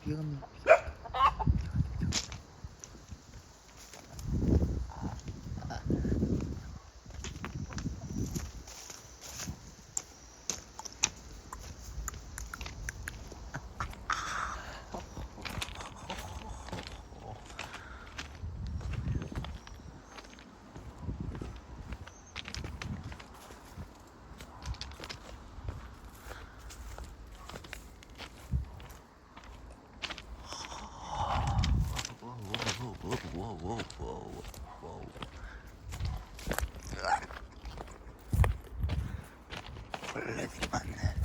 비가 갑 니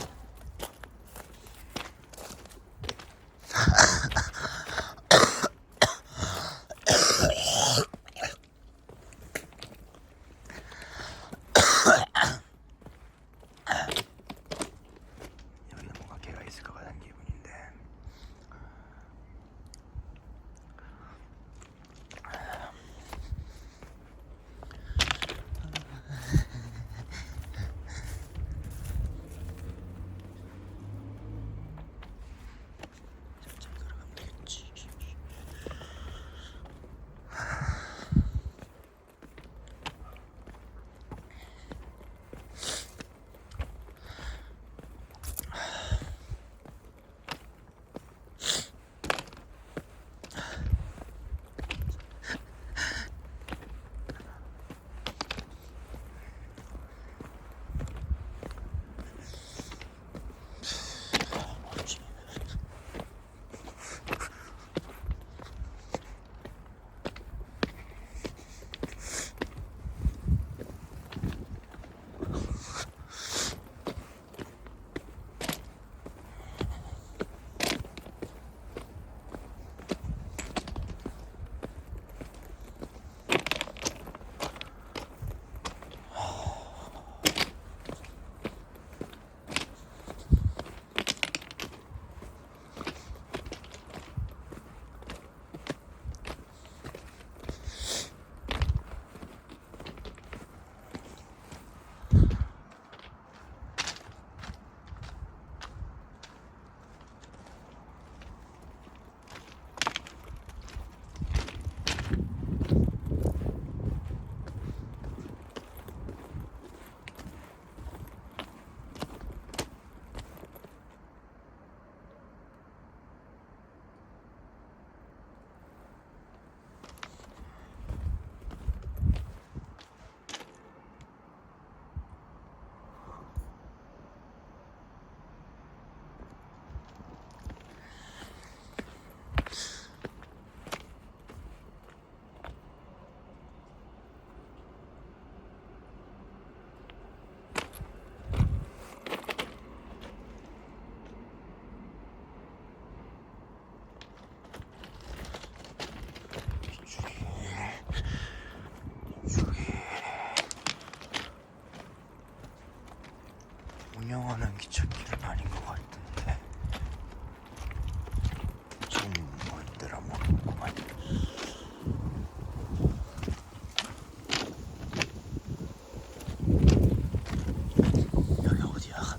운영하는 기찻길은 아닌 것 같은데. 좀 멀더라 모르겠구만 여기 어디야?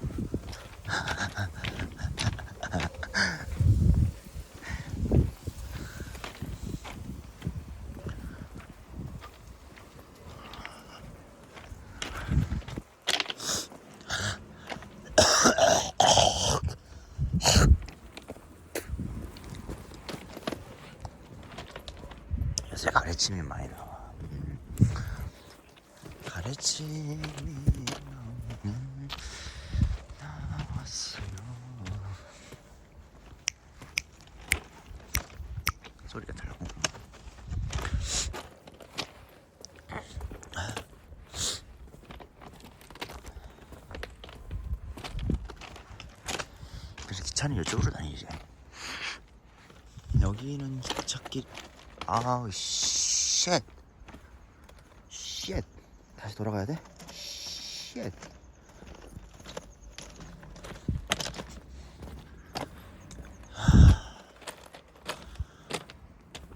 요새 가래침이 많이 나와. 음. 가래침이 음, 나왔어요. 소리가 달라고. 그래서 기차는 이쪽으로 다니지. 여기는 기찻길 아우 쉣. 쉣. 다시 돌아가야 돼? 쉣.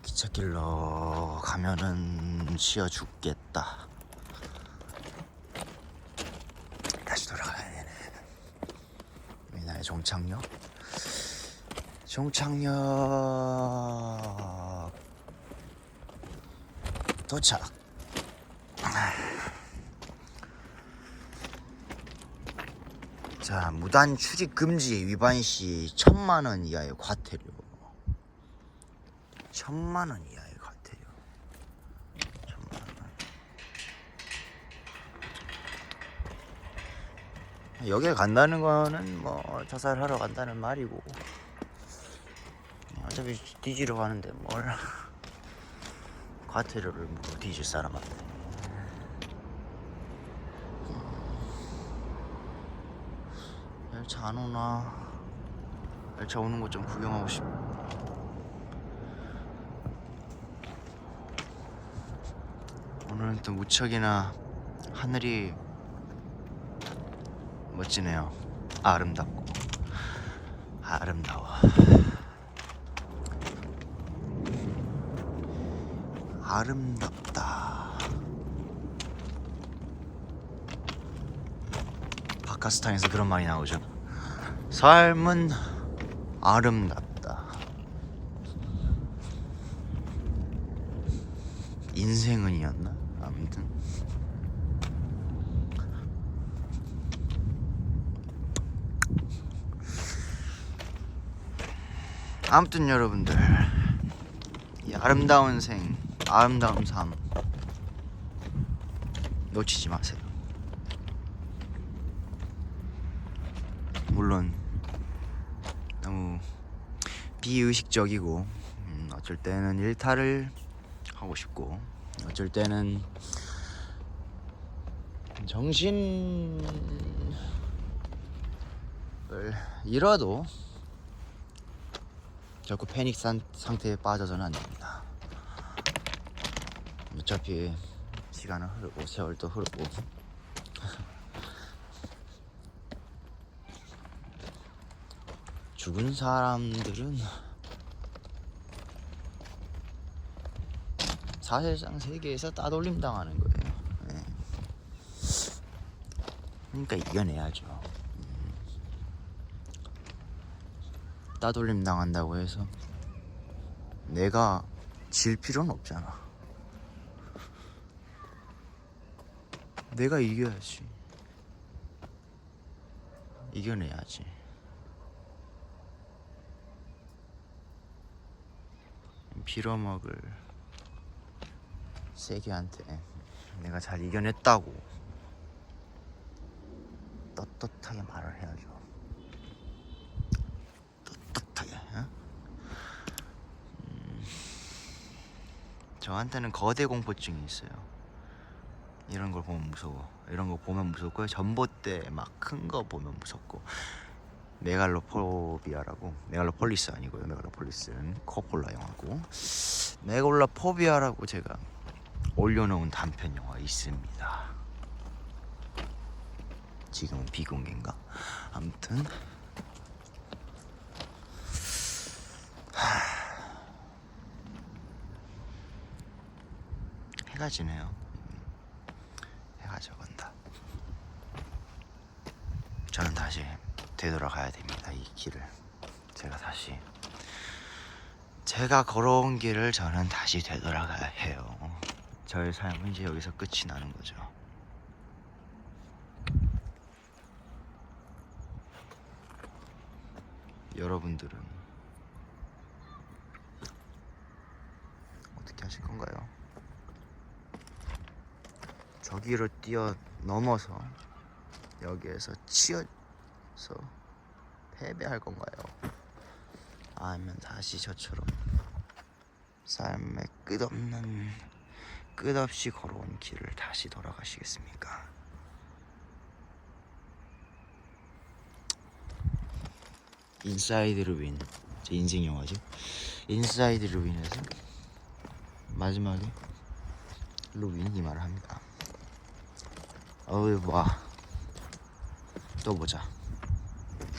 기찻길로 가면은 쉬어 죽겠다. 다시 돌아가야 되네. 여기 나의 종착역. 종착역 도착. 자 무단 출입 금지 위반 시 천만 원 이하의 과태료. 천만 원 이하의 과태료. 천만 원. 여기에 간다는 거는 뭐 자살하러 간다는 말이고 어차피 뒤지러 가는데 뭘 과태료를 물어 뒤질 사람한테 열차 안 오나? 열차 오는 것 좀 구경하고 싶 오늘은 또 무척이나 하늘이 멋지네요. 아름답고. 아름다워 아름답다. 바카스탄에서 그런 말이 나오죠. 삶은 아름답다. 인생은이었나? 아무튼 아무튼 여러분들 이 아름다운 생 아름다운 삶 놓치지 마세요. 물론 너무 비의식적이고 음, 어쩔 때는 일탈을 하고 싶고 어쩔 때는 정신을 잃어도 결코 패닉 산, 상태에 빠져서는 안 됩니다. 어차피 시간은 흐르고 세월도 흐르고 죽은 사람들은 사실상 세계에서 따돌림 당하는 거예요. 예. 그러니까 이겨내야죠. 음. 따돌림 당한다고 해서 내가 질 필요는 없잖아. 내가 이겨야지. 이겨내야지. 빌어먹을 세계한테 내가 잘 이겨냈다고 떳떳하게 말을 해야죠. 떳떳하게. 어? 음, 저한테는 거대 공포증이 있어요. 이런 걸 보면 무서워. 이런 거 보면 무섭고요. 전봇대 막 큰 거 보면 무섭고. 메갈로포비아라고 메갈로폴리스 아니고요. 메갈로폴리스는 코폴라 영화고 메갈로포비아라고 제가 올려놓은 단편 영화 있습니다. 지금은 비공개인가? 아무튼 해가 지네요. 해가 져간다. 저는 다시 되돌아가야 됩니다. 이 길을 제가 다시 제가 걸어온 길을 저는 다시 되돌아가야 해요. 저의 삶은 이제 여기서 끝이 나는 거죠. 여러분들은 어떻게 하실 건가요? 저기로 뛰어 넘어서 여기에서 치어서 패배할 건가요? 아니면 다시 저처럼 삶의 끝없는 끝없이 걸어온 길을 다시 돌아가시겠습니까? 인사이드를 윈. 제 인생 영화죠. 인사이드를 윈해서 마지막에 루윈 이 말을 합니다. 어이 와. 또 보자.